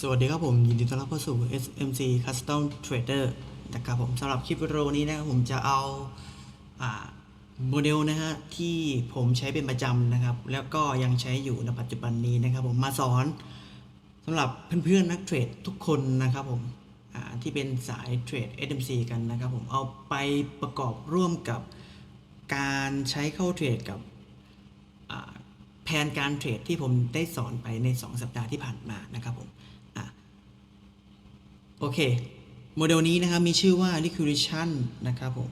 สวัสดีครับผม ยินดีต้อนรับเข้าสู่ SMC Custom Trader นะครับผมสำหรับคลิปวิดีโอนี้นะครับผมจะเอาโมเดลนะฮะที่ผมใช้เป็นประจำนะครับ แล้วก็ยังใช้อยู่ในปัจจุบันนี้นะครับผมมาสอนสำหรับเพื่อนๆนักเทรดทุกคนนะครับผมที่เป็นสายเทรด SMC กันนะครับผมเอาไปประกอบร่วมกับการใช้เข้าเทรดกับแผนการเทรดที่ผมได้สอนไปใน 2 สัปดาห์ที่ผ่านมานะครับผม โอเค โมเดลนี้นะครับมีชื่อว่า liquidation นะครับผม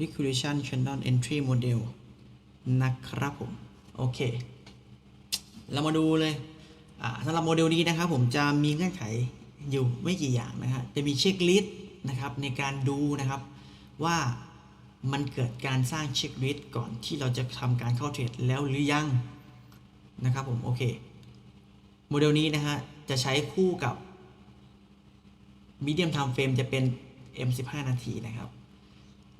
liquidation channel entry model นะครับผม โอเค เรามาดูเลยสำหรับโมเดลนี้นะครับผมจะมีเงื่อนไขอยู่ไม่กี่อย่างนะฮะจะมีเช็คลิสต์นะครับในการดูนะครับว่ามันเกิดการสร้างเช็คลิสต์ก่อนที่เราจะทำการเข้าเทรดแล้วหรือยังนะครับผมโอเคโมเดลนี้นะฮะจะใช้คู่กับ medium time frame จะเป็น M 15 นาทีนะครับ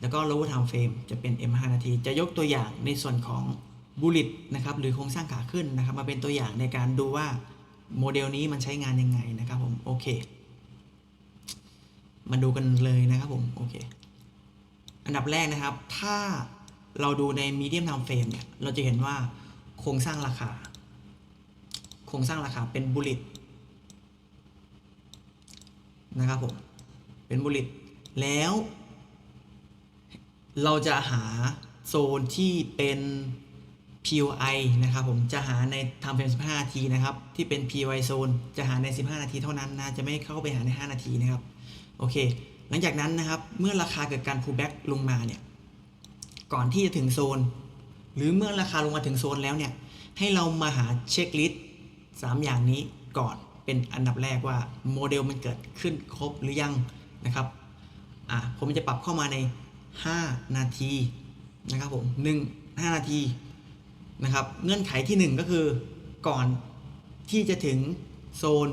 แล้วก็ lower time frame จะเป็น M 5นาที จะยกตัวอย่างในส่วนของบุลิตนะครับหรือโครงสร้างขาขึ้นนะครับ มาเป็นตัวอย่างในการดูว่าโมเดลนี้มันใช้งานยังไงนะครับผมโอเคมาดูกันเลยนะครับผมโอเคอันดับแรกนะครับ ถ้าเราดูใน medium time frame เนี่ยเราจะเห็นว่าโครงสร้างราคา โครงสร้างราคาเป็นบุลิต นะครับผมเป็นบุลิตแล้ว เราจะหาโซนที่เป็น POI นะครับผมจะหาในทำเป็น15 นาทีนะครับ ที่เป็น POI โซนจะหาใน 15 นาทีเท่านั้นนะจะไม่เข้าไปหาใน 5 นาทีนะครับโอเค หลังจากนั้นนะครับเมื่อราคาเกิดการ pullback ลงมาเนี่ยก่อนที่จะถึงโซน หรือเมื่อราคาลงมาถึงโซนแล้วเนี่ยให้เรามาหาเช็คลิสต์3อย่างนี้ก่อน เป็นอันดับแรกว่าโมเดลมันเกิดขึ้นครบหรือยังนะครับอะผมจะปรับเข้ามาใน 5 นาทีนะครับผม1 5 นาทีนะครับเงื่อนไขที่ 1 ก็คือก่อนที่จะถึงโซน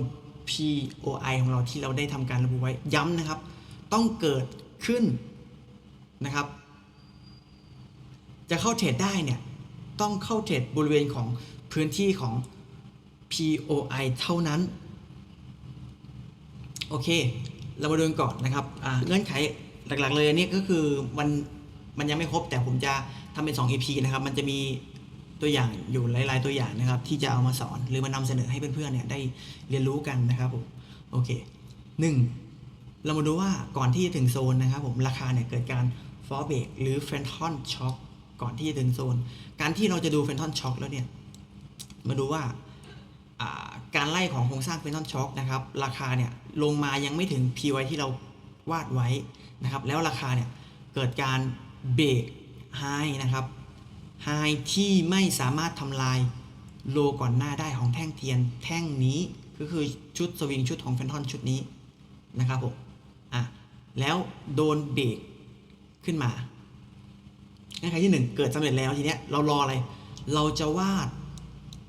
POI ของเราที่เราได้ทำการระบุไว้ย้ำนะครับ ต้องเกิดขึ้นนะครับ จะเข้าเทรดได้เนี่ย ต้องเข้าเทรดบริเวณของพื้นที่ของ POI เท่านั้น โอเค เรามาดูกันก่อนนะครับเงื่อนไขหลักๆเลยนี่ก็คือมันมันยังไม่ครบแต่ผมจะทำเป็น 2 EP นะครับ มันจะมีตัวอย่างอยู่หลาย ๆ ตัวอย่างนะครับ ที่จะเอามาสอนหรือมานำเสนอให้เพื่อนๆเนี่ยได้เรียนรู้กันนะครับผมโอเคหนึ่งเรามาดูว่าก่อนที่จะถึงโซนนะครับผมราคาเนี่ยเกิดการ fall break หรือ phantom shock ก่อนที่จะถึงโซน การที่เราจะดู phantom shock แล้วเนี่ย มาดูว่า การไล่ของโครงสร้าง phantom shock นะครับ ราคาเนี่ยลงมายังไม่ถึง PY ที่เราวาดไว้นะครับ แล้วราคาเนี่ยเกิดการเบรกไฮนะครับไฮที่ไม่สามารถทำลายโลก่อนหน้าได้ของแท่งเทียนแท่งนี้ก็คือชุดสวิงชุดของแฟนทอนชุดนี้นะครับผมอะแล้วโดนเบรกขึ้นมาเงื่อนไขที่หนึ่งเกิดสำเร็จแล้วทีเนี้ยเรารออะไร เราจะวาด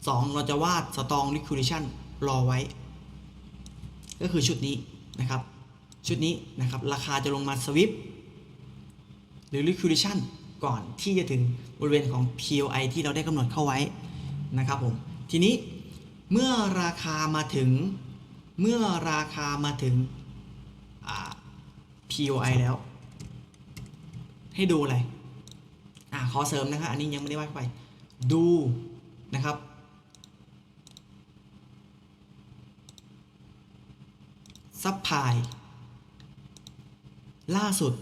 2 เราจะวาดสตองลิค i ิชันรอไว้ ก็คือชุดนี้นะครับ ชุดนี้นะครับ ราคาจะลงมาสวิปหรือ liquidation ก่อนที่จะถึงบริเวณของ POI ที่เราได้กำหนดเข้าไว้นะครับผม ทีนี้เมื่อราคามาถึงเมื่อราคามาถึง POI แล้ว ให้ดูอะไรอ่าขอเสริมนะครับอันนี้ยังไม่ได้ว่าไป ดูนะครับ ซัพพลายล่าสุด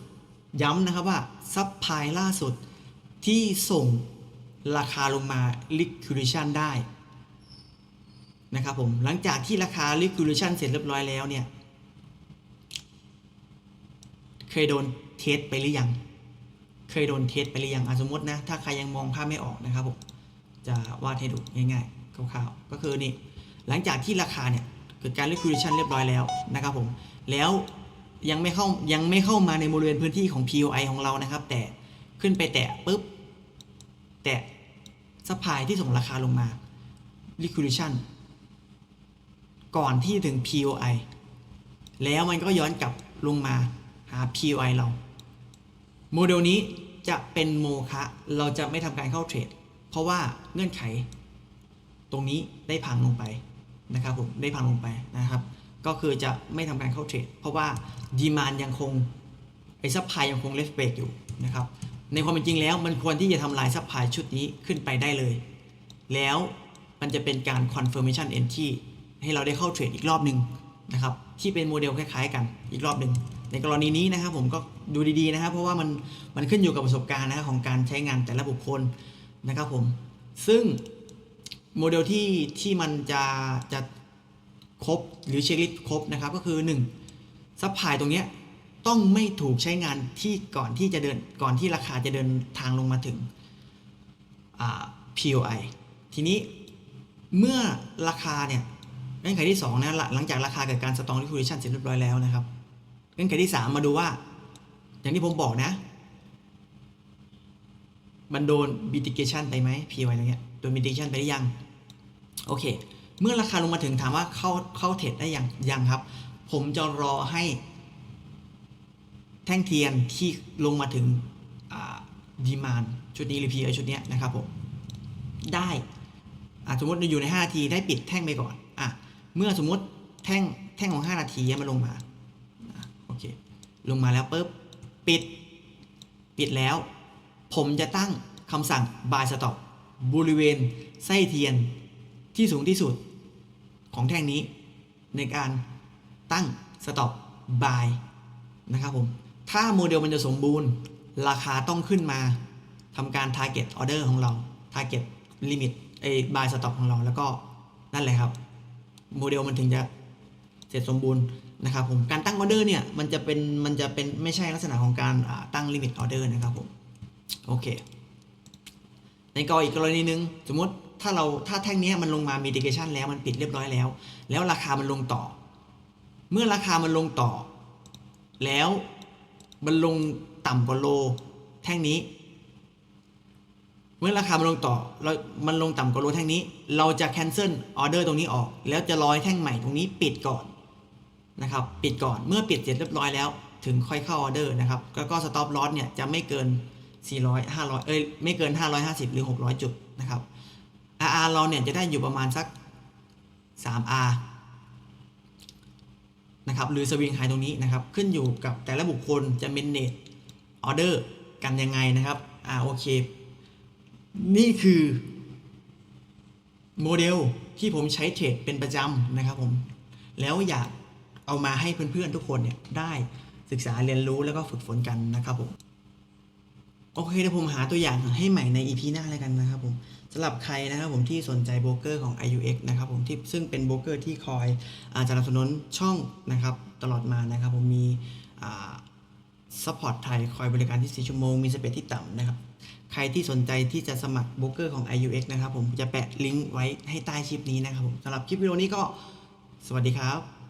ย้ำนะครับว่าซัพพลายล่าสุดที่ส่งราคาลงมา liquidation ได้นะครับผมหลังจากที่ราคา liquidation เสร็จเรียบร้อยแล้วเนี่ยเคยโดนเทสไปหรือยัง เคยโดนเทสไปหรือยังอสมมตินะ ถ้าใครยังมองภาพไม่ออกนะครับผม จะวาดให้ดูง่ายๆคร่าวๆ ก็คือนี่ หลังจากที่ราคาเนี่ย เกิดการ liquidation เรียบร้อยแล้วนะครับผมแล้วยังไม่เข้ายังไม่เข้ามาในบริเวณพื้นที่ของ POI ของเรานะครับ แต่ขึ้นไปแตะปุ๊บ แตะซัพพลายที่ส่งราคาลงมา liquidation ก่อนที่ถึง POI แล้วมันก็ย้อนกลับลงมาหา POI เรา โมเดลนี้จะเป็นโมคะ เราจะไม่ทำการเข้าเทรด เพราะว่าเงื่อนไข ตรงนี้ได้พังลงไป นะครับผมได้พังลงไปนะครับ ก็คือจะไม่ทำการเข้าเทรด เพราะว่าดีมานยังคงไอ้ซัพพลายยังคงเลฟเบรกอยู่นะครับในความเป็นจริงแล้วมันควรที่จะทำลายซัพพลายชุดนี้ขึ้นไปได้เลย แล้วมันจะเป็นการ confirmation entry ให้เราได้เข้าเทรดอีกรอบหนึ่งนะครับที่เป็นโมเดลคล้ายๆกันอีกรอบหนึ่งในกรณีนี้นะครับผมก็ดูดีๆนะครับ เพราะว่ามันมันขึ้นอยู่กับประสบการณ์นะครับของการใช้งานแต่ละบุคคลนะครับผมซึ่ง โมเดลที่ที่มันจะจะครบหรือเช็คลิสต์ครบนะครับ ก็คือ 1 ซัพพลายตรงเนี้ยต้องไม่ถูกใช้งานที่ก่อนที่จะเดินก่อนที่ราคาจะเดินทางลงมาถึง POI ทีนี้เมื่อราคาเนี่ยเงื่อนไขที่2นะหลังหลังจากราคาเกิดการสตองลิคู i ชันเสร็จเรียบร้อยแล้วนะครับเงื่อนไขที่ 3 มาดูว่า อย่างที่ผมบอกนะ มันโดน mitigation ไปไหม POI อะไรเงี้ย โดน mitigation ไปหรือยัง โอเค เมื่อราคาลงมาถึงถามว่าเข้าเข้าเทรดได้ยัง ยังครับ ผมจะรอให้ แท่งเทียนที่ลงมาถึงดีมานชุดนี้หรือ POI ชุดนี้นะครับผม ได้สมมติอยู่ใน 5 นาทีได้ปิดแท่งไปก่อนอะเมื่อสมมติแท่งแท่งของ 5 นาทีมันลงมาโอเคลงมาแล้วปุ๊บปิด ปิดแล้ว ผมจะตั้งคำสั่ง buy stop บริเวณไส้เทียนที่สูงที่สุดของแท่งนี้ ในการตั้ง stop buy นะครับผม ถ้าโมเดลมันจะสมบูรณ์ ราคาต้องขึ้นมาทำการ target order ของเรา target limit ไอ้ buy stop ของเราแล้วก็นั่นแหละครับ โมเดลมันถึงจะเสร็จสมบูรณ์นะครับผมการตั้งออเดอร์เนี่ยมันจะเป็นมันจะเป็นไม่ใช่ลักษณะของการตั้งลิมิตออเดอร์นะครับผม โอเค ในกรณีอีกกรณีหนึ่งสมมติถ้าเราถ้าแท่งนี้มันลงมา mitigation แล้วมันปิดเรียบร้อยแล้ว แล้วราคามันลงต่อ เมื่อราคามันลงต่อ แล้วมันลงต่ำกว่าโล แท่งนี้ เมื่อราคามันลงต่อเรามันลงต่ำกว่าโลแท่งนี้ เราจะ cancel order ตรงนี้ออก แล้วจะรอให้แท่งใหม่ตรงนี้ปิดก่อนนะครับปิดก่อนเมื่อปิดเสร็จเรียบร้อยแล้ว ถึงค่อยเข้าออเดอร์นะครับ แล้วก็ stop loss เนี่ยจะไม่เกิน 400 500 เอ้ยไม่เกิน 550 หรือ 600 จุดนะครับ RR เราเนี่ยจะได้อยู่ประมาณสัก 3R นะครับหรือสวิงไฮตรงนี้นะครับ ขึ้นอยู่กับแต่ละบุคคลจะเมนเนตออเดอร์กันยังไงนะครับอ่าโอเค นี่คือโมเดลที่ผมใช้เทรดเป็นประจำนะครับผม แล้วอยากเอามาให้เพื่อนๆทุกคนเนี่ยได้ศึกษาเรียนรู้แล้วก็ฝึกฝนกันนะครับผม โอเคเดี๋ยวผมหาตัวอย่างให้ใหม่ใน EP หน้าแล้วกันนะครับผมสำหรับใครนะครับผมที่สนใจโบรกเกอร์ของ IUX นะครับผมที่ซึ่งเป็นโบรกเกอร์ที่คอยอาสนับสนุนช่องนะครับตลอดมานะครับผมมีซัพพอร์ตไทยคอยบริการที่ 4 ชั่วโมง มีสเปซที่ต่ำนะครับ ใครที่สนใจที่จะสมัครโบรกเกอร์ของ IUX นะครับผมจะแปะลิงก์ไว้ให้ใต้คลิปนี้นะครับผมสำหรับคลิปวิดีโอนี้ก็สวัสดีครับ